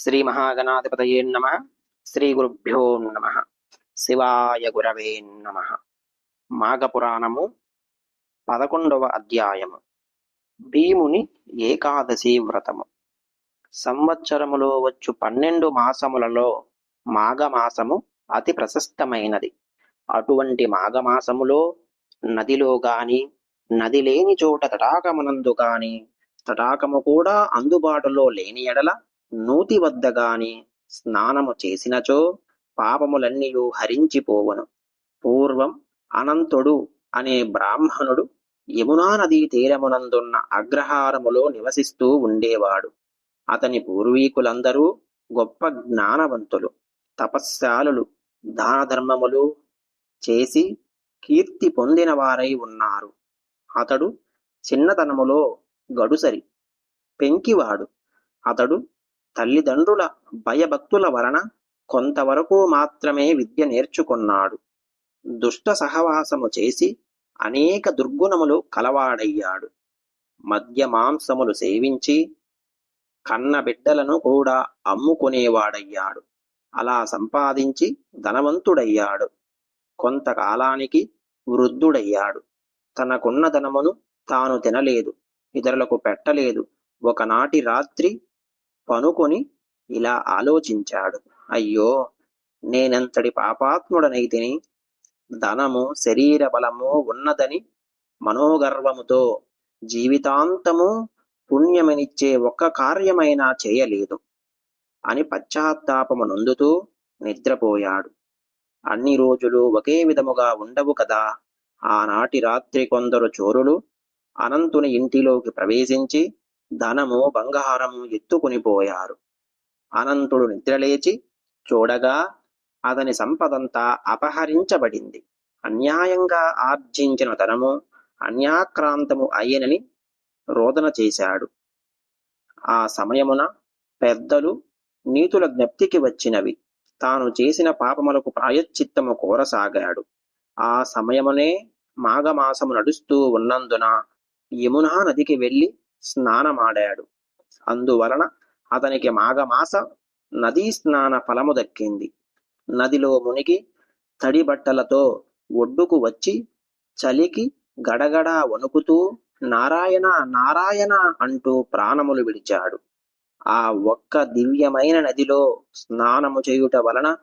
శ్రీ మహాగణాధిపతయే నమ. శ్రీ గురుభ్యో నమ. శివాయ గురవే నమ. మాఘపురాణము పదకొండవ అధ్యాయము. భీముని ఏకాదశి వ్రతము. సంవత్సరములో వచ్చు పన్నెండు మాసములలో మాఘమాసము అతి ప్రశస్తమైనది. అటువంటి మాఘమాసములో నదిలో గాని నది లేని చోట తటాకమునందు గాని తటాకము కూడా అందుబాటులో లేని ఎడల నూతి వద్ద గాని స్నానము చేసినచో పాపములన్నీయు హరించిపోవను. పూర్వం అనంతుడు అనే బ్రాహ్మణుడు యమునా నదీ తీరమునందున్న అగ్రహారములో నివసిస్తూ ఉండేవాడు. అతని పూర్వీకులందరూ గొప్ప జ్ఞానవంతులు తపస్శాలులు దానధర్మములు చేసి కీర్తి పొందిన వారై ఉన్నారు. అతడు చిన్నతనములో గడుసరి పెంకివాడు. అతడు తల్లిదండ్రుల భయభక్తుల వలన కొంతవరకు మాత్రమే విద్య నేర్చుకున్నాడు. దుష్ట సహవాసము చేసి అనేక దుర్గుణములు కలవాడయ్యాడు. మద్య మాంసములు సేవించి కన్న బిడ్డలను కూడా అమ్ముకునేవాడయ్యాడు. అలా సంపాదించి ధనవంతుడయ్యాడు. కొంతకాలానికి వృద్ధుడయ్యాడు. తనకున్న ధనమును తాను తినలేదు. ఇతరులకు పెట్టలేదు. ఒకనాటి రాత్రి కనుకొని ఇలా ఆలోచించాడు. అయ్యో! నేనంతటి పాపాత్ముడనైతిని ధనము శరీర బలము ఉన్నదని మనోగర్వముతో జీవితాంతము పుణ్యమనిచ్చే ఒక్క కార్యమైనా చేయలేదు అని పశ్చాత్తాపము నొందుతూ నిద్రపోయాడు. అన్ని రోజులు ఒకే విధముగా ఉండవు కదా! ఆనాటి రాత్రి కొందరు చోరులు అనంతుని ఇంటిలోకి ప్రవేశించి ధనము బంగారము ఎత్తుకునిపోయారు అనంతుడు నిద్రలేచి చూడగా అతని సంపదంతా అపహరించబడింది. అన్యాయంగా ఆర్జించిన ధనము అన్యాక్రాంతము అయ్యనని రోదన చేశాడు. ఆ సమయమున పెద్దలు నీతుల జ్ఞప్తికి వచ్చినవి. తాను చేసిన పాపములకు ప్రాయశ్చిత్తము కోరసాగాడు. ఆ సమయమునే మాఘమాసము నడుస్తూ ఉన్నందున యమునా నదికి వెళ్ళి స్నానమాడాడు. అందువలన అతనికి మాఘమాస నదీ స్నాన ఫలము దక్కింది. నదిలో మునిగి తడి బట్టలతో ఒడ్డుకు వచ్చి చలికి గడగడ వణుకుతూ నారాయణ నారాయణ అంటూ ప్రాణములు విడిచాడు. ఆ ఒక్క దివ్యమైన నదిలో స్నానము చేయుట వలన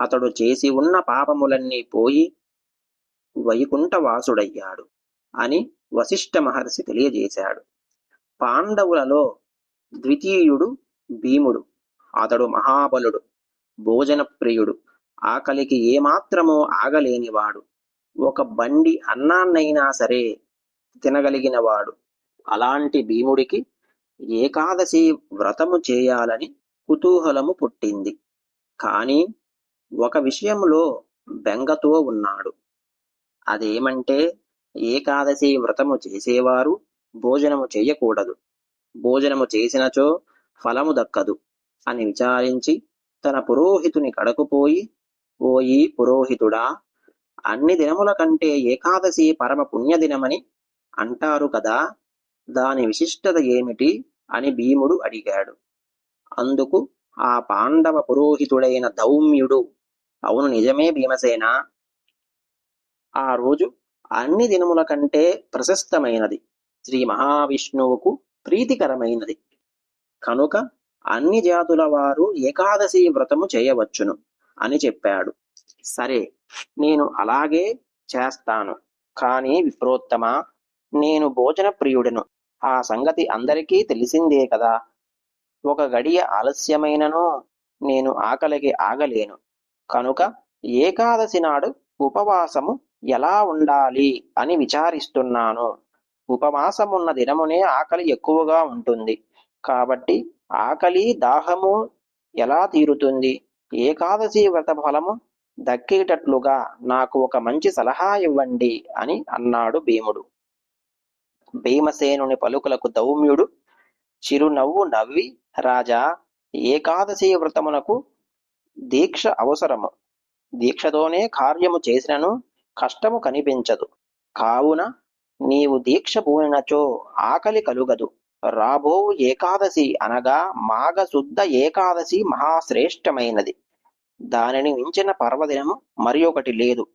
అతడు చేసి ఉన్న పాపములన్నీ పోయి వైకుంఠవాసుడయ్యాడు అని వశిష్ఠ మహర్షి తెలియజేశాడు. పాండవులలో ద్వితీయుడు భీముడు. అతడు మహాబలుడు భోజన ప్రియుడు ఆకలికి ఏమాత్రమో ఆగలేనివాడు. ఒక బండి అన్నాన్నైనా సరే తినగలిగినవాడు. అలాంటి భీముడికి ఏకాదశి వ్రతము చేయాలని కుతూహలము పుట్టింది. కానీ ఒక విషయంలో బెంగతో ఉన్నాడు. అదేమంటే ఏకాదశి వ్రతము చేసేవారు భోజనము చేయకూడదు. భోజనము చేసినచో ఫలము దక్కదు అని విచారించి తన పురోహితుని కడకుపోయి ఓయి పురోహితుడా అన్ని దినముల కంటే ఏకాదశి పరమ పుణ్యదినమని అంటారు కదా దాని విశిష్టత ఏమిటి? అని భీముడు అడిగాడు. అందుకు ఆ పాండవ పురోహితుడైన దౌమ్యుడు అవును నిజమే భీమసేన ఆ రోజు అన్ని దినముల కంటే ప్రశస్తమైనది. శ్రీ మహావిష్ణువుకు ప్రీతికరమైనది. కనుక అన్ని జాతుల వారు ఏకాదశి వ్రతము చేయవచ్చును అని చెప్పాడు. సరే నేను అలాగే చేస్తాను. కానీ విప్రోత్తమ నేను భోజన ప్రియుడను. ఆ సంగతి అందరికీ తెలిసిందే కదా. ఒక గడియ ఆలస్యమైనను నేను ఆకలికి ఆగలేను. కనుక ఏకాదశి నాడు ఉపవాసము ఎలా ఉండాలి అని విచారిస్తున్నాను. ఉపవాసమున్న దినమునే ఆకలి ఎక్కువగా ఉంటుంది. కాబట్టి ఆకలి దాహము ఎలా తీరుతుంది? ఏకాదశి వ్రత ఫలము దక్కేటట్లుగా నాకు ఒక మంచి సలహా ఇవ్వండి అని అన్నాడు భీముడు. భీమసేనుని పలుకులకు దౌమ్యుడు చిరునవ్వు నవ్వి రాజా ఏకాదశి వ్రతమునకు దీక్ష అవసరము. దీక్షతోనే కార్యము చేసినను కష్టము కనిపించదు. కావున నీవు దీక్ష పూనినచో ఆకలి కలుగదు. రాబో ఏకాదశి అనగా మాఘ శుద్ధ ఏకాదశి మహాశ్రేష్టమైనది. దానిని మించిన పర్వదినము మరి ఒకటి లేదు.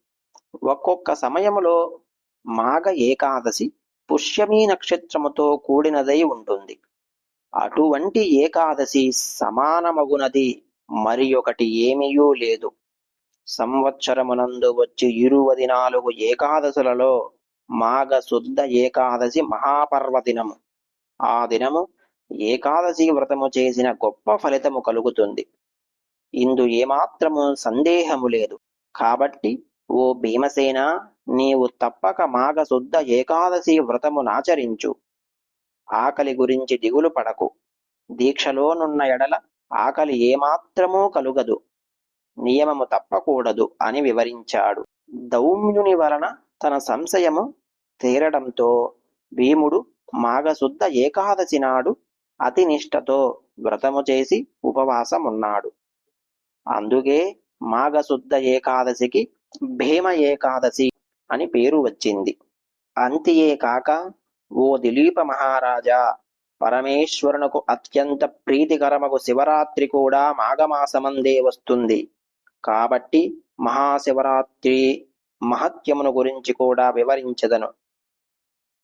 ఒక్కొక్క సమయములో మాఘ ఏకాదశి పుష్యమీ నక్షత్రముతో కూడినదై ఉంటుంది. అటువంటి ఏకాదశి సమానమగునది మరి ఒకటి ఏమీయూ లేదు. సంవత్సరమునందు వచ్చి ఇరువది నాలుగు ఏకాదశులలో మాఘశుద్ధ ఏకాదశి మహాపర్వదినము. ఆ దినము ఏకాదశి వ్రతము చేసిన గొప్ప ఫలితము కలుగుతుంది. ఇందు ఏమాత్రము సందేహము లేదు. కాబట్టి ఓ భీమసేన నీవు తప్పక మాఘశుద్ధ ఏకాదశి ఏకాదశి వ్రతమునాచరించు ఆకలి గురించి దిగులు పడకు. దీక్షలోనున్న ఎడల ఆకలి ఏమాత్రమూ కలుగదు. నియమము తప్పకూడదు అని వివరించాడు. దౌమ్యుని వలన తన సంశయము తీరడంతో భీముడు మాఘశుద్ధ ఏకాదశి నాడు అతి నిష్టతో వ్రతము చేసి ఉపవాసమున్నాడు. అందుకే మాఘశుద్ధ ఏకాదశికి భీమ ఏకాదశి అని పేరు వచ్చింది. అంతియే కాక ఓ దిలీప మహారాజా పరమేశ్వరునకు అత్యంత ప్రీతికరమగు శివరాత్రి కూడా మాఘమాసమందే వస్తుంది. కాబట్టి మహాశివరాత్రి మహత్యమును గురించి కూడా వివరించదను.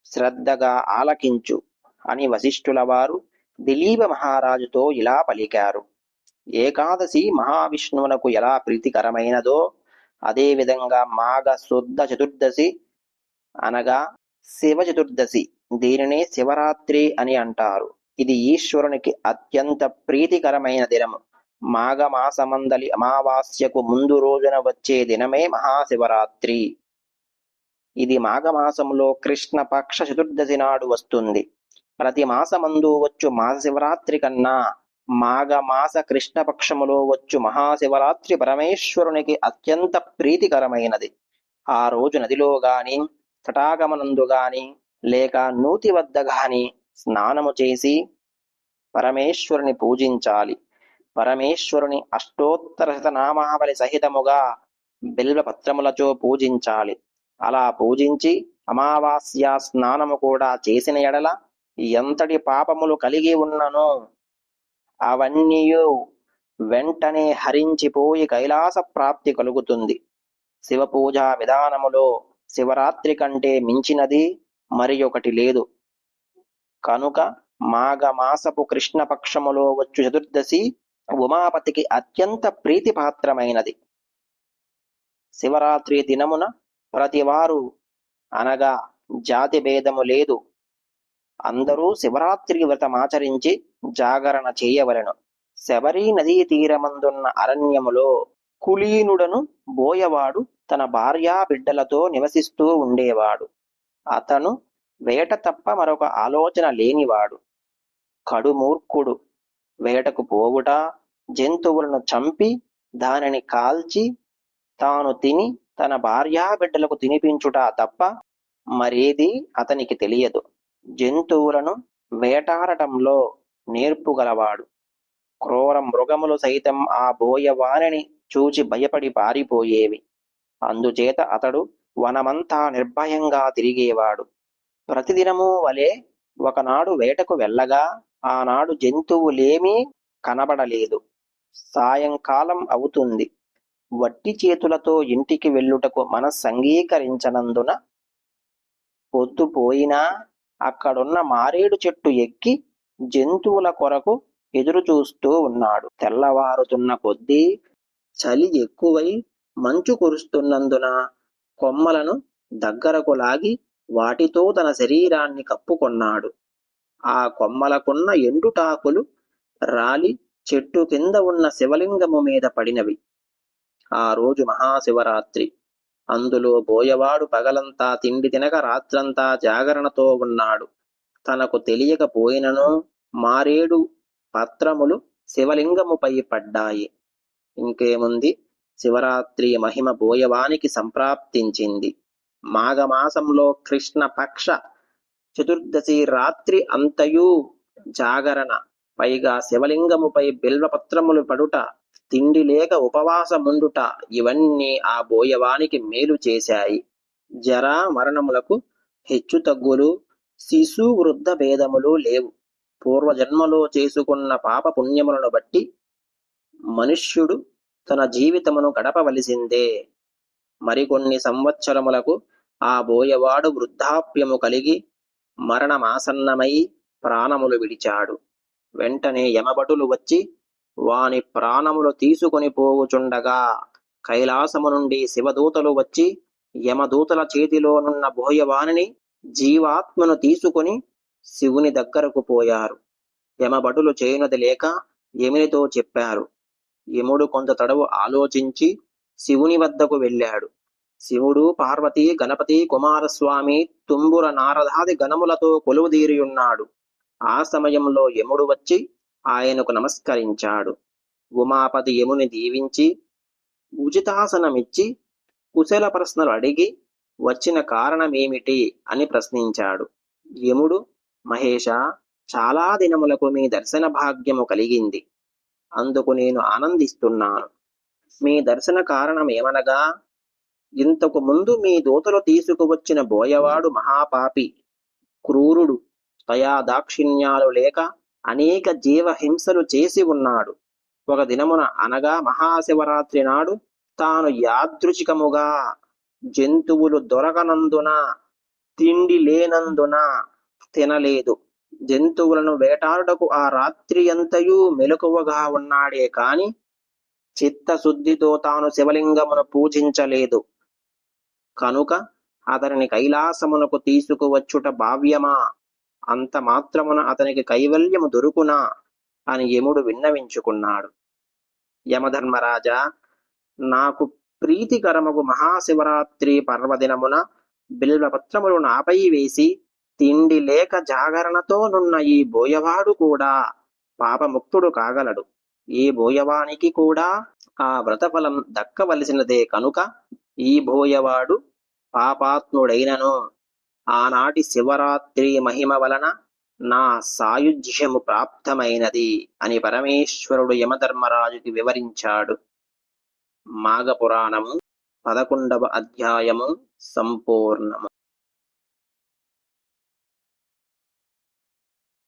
శ్రద్ధగా ఆలకించు అని వశిష్ఠుల వారు దిలీప మహారాజుతో ఇలా పలికారు. ఏకాదశి మహావిష్ణువునకు ఎలా ప్రీతికరమైనదో అదేవిధంగా మాఘ శుద్ధ చతుర్దశి అనగా శివ చతుర్దశి దీనినే శివరాత్రి అని అంటారు. ఇది ఈశ్వరునికి అత్యంత ప్రీతికరమైన దినము మాఘమాసమందలి అమావాస్యకు ముందు రోజున వచ్చే దినమే మహాశివరాత్రి. ఇది మాఘమాసంలో కృష్ణ పక్ష చతుర్దశి నాడు వస్తుంది. ప్రతి మాసమందు వచ్చు మహాశివరాత్రి కన్నా మాఘమాస కృష్ణపక్షములో వచ్చు మహాశివరాత్రి పరమేశ్వరునికి అత్యంత ప్రీతికరమైనది. ఆ రోజు నదిలో గాని తటాగమనందు గాని లేక నూతి వద్ద గాని స్నానము చేసి పరమేశ్వరుని పూజించాలి. పరమేశ్వరుని అష్టోత్తర శతనామావళి సహితముగా బిల్వపత్రములతో పూజించాలి. అలా పూజించి అమావాస్య స్నానము కూడా చేసిన ఎడల ఎంతటి పాపములు కలిగి ఉన్ననో అవన్నీ వెంటనే హరించిపోయి కైలాస ప్రాప్తి కలుగుతుంది. శివ పూజా విధానములో శివరాత్రి కంటే మించినది మరి ఒకటి లేదు. కనుక మాఘమాసపు కృష్ణపక్షములో వచ్చు చతుర్దశి ఉమాపతికి అత్యంత ప్రీతిపాత్రమైనది. శివరాత్రి దినమున ప్రతివారు అనగా జాతి భేదము లేదు. అందరూ శివరాత్రి వ్రతమాచరించి జాగరణ చేయవలెను. శబరి నదీ తీరమందున్న అరణ్యములో కులీనుడను బోయవాడు తన భార్యా బిడ్డలతో నివసిస్తూ ఉండేవాడు. అతను వేట తప్ప మరొక ఆలోచన లేనివాడు. కడుమూర్ఖుడు వేటకు పోవుట జంతువులను చంపి దానిని కాల్చి తాను తిని తన భార్యా బిడ్డలకు తినిపించుట తప్ప మరేది అతనికి తెలియదు. జంతువులను వేటాడటంలో నేర్పుగలవాడు క్రూర మృగములు సైతం ఆ బోయవాణిని చూచి భయపడి పారిపోయేవి. అందుచేత అతడు వనమంతా నిర్భయంగా తిరిగేవాడు. ప్రతిదినము వలె ఒకనాడు వేటకు వెళ్ళగా ఆనాడు జంతువులేమీ కనబడలేదు. సాయంకాలం అవుతుంది. వట్టి చేతులతో ఇంటికి వెళ్ళుటకు మనస్సంగీకరించనందున పొద్దుపోయినా అక్కడున్న మారేడు చెట్టు ఎక్కి జంతువుల కొరకు ఎదురు చూస్తూ ఉన్నాడు. తెల్లవారుతున్న కొద్దీ చలి ఎక్కువై మంచు కురుస్తున్నందున కొమ్మలను దగ్గరకు లాగి వాటితో తన శరీరాన్ని కప్పుకొన్నాడు. ఆ కొమ్మలకున్న ఎండుటాకులు రాలి చెట్టు కింద ఉన్న శివలింగము మీద పడినవి. ఆ రోజు మహాశివరాత్రి. అందులో బోయవాడు పగలంతా తిండి తినక రాత్రంతా జాగరణతో ఉన్నాడు. తనకు తెలియకపోయినను మారేడు పత్రములు శివలింగముపై పడ్డాయి. ఇంకేముంది? శివరాత్రి మహిమ బోయవానికి సంప్రాప్తించింది. మాఘమాసంలో కృష్ణ పక్ష చతుర్దశి రాత్రి అంతయు జాగరణ. పైగా శివలింగముపై బిల్వపత్రములు పడుట తిండి లేక ఉపవాసముండుట ఇవన్నీ ఆ బోయవానికి మేలు చేశాయి. జరా మరణములకు హెచ్చు తగ్గులు శిశు వృద్ధ భేదములు లేవు. పూర్వజన్మలో చేసుకున్న పాప పుణ్యములను బట్టి మనుష్యుడు తన జీవితమును గడపవలసిందే. మరికొన్ని సంవత్సరములకు ఆ బోయవాడు వృద్ధాప్యము కలిగి మరణమాసన్నమై ప్రాణములు విడిచాడు. వెంటనే యమభటులు వచ్చి వాని ప్రాణములు తీసుకొని పోవుచుండగా కైలాసము నుండి శివదూతలు వచ్చి యమదూతల చేతిలోనున్న బోయవానిని జీవాత్మను తీసుకొని శివుని దగ్గరకు పోయారు. యమభటులు చేయనది లేక యమునితో చెప్పారు. యముడు కొంత తడవు ఆలోచించి శివుని వద్దకు వెళ్ళాడు. శివుడు పార్వతి గణపతి కుమారస్వామి తుంబుర నారదాది గణములతో కొలువుదీరియున్నాడు. ఆ సమయంలో యముడు వచ్చి ఆయనకు నమస్కరించాడు. ఉమాపతి యముని దీవించి ఉచితాసనమిచ్చి కుశల ప్రశ్నలు అడిగి వచ్చిన కారణమేమిటి అని ప్రశ్నించాడు. యముడు మహేష చాలా దినములకు మీ దర్శన భాగ్యము కలిగింది. అందుకు నేను ఆనందిస్తున్నాను. మీ దర్శన కారణం ఏమనగా ఇంతకు ముందు మీ దూతలు తీసుకువచ్చిన బోయవాడు మహాపాపి క్రూరుడు దయా దాక్షిణ్యాలు లేక అనేక జీవహింసలు చేసి ఉన్నాడు. ఒక దినమున అనగా మహాశివరాత్రి నాడు తాను యాదృచికముగా జంతువులు దొరకనందున తిండి లేనందున తినలేదు. జంతువులను వేటాడుటకు ఆ రాత్రి అంతయు మెలకువగా ఉన్నాడే కాని చిత్తశుద్ధితో తాను శివలింగమును పూజించలేదు. కనుక అతనిని కైలాసమునకు తీసుకువచ్చుట భావ్యమా? అంత మాత్రమున అతనికి కైవల్యము దొరుకునా అని యముడు విన్నవించుకున్నాడు. యమధర్మరాజా నాకు ప్రీతికరముగు మహాశివరాత్రి పర్వదినమున బిల్వపత్రములు నాపై వేసి తిండి లేక జాగరణతో నున్న ఈ బోయవాడు కూడా పాపముక్తుడు కాగలడు. ఈ బోయవానికి కూడా ఆ వ్రతఫలం దక్కవలసినదే కనుక ఈ బోయవాడు పాపాత్ముడైనను. ఆనాటి శివరాత్రి మహిమ వలన నా సాయుధ్యము ప్రాప్తమైనది అని పరమేశ్వరుడు యమధర్మరాజుకి వివరించాడు. మాఘపురాణము పదకొండవ అధ్యాయము సంపూర్ణము.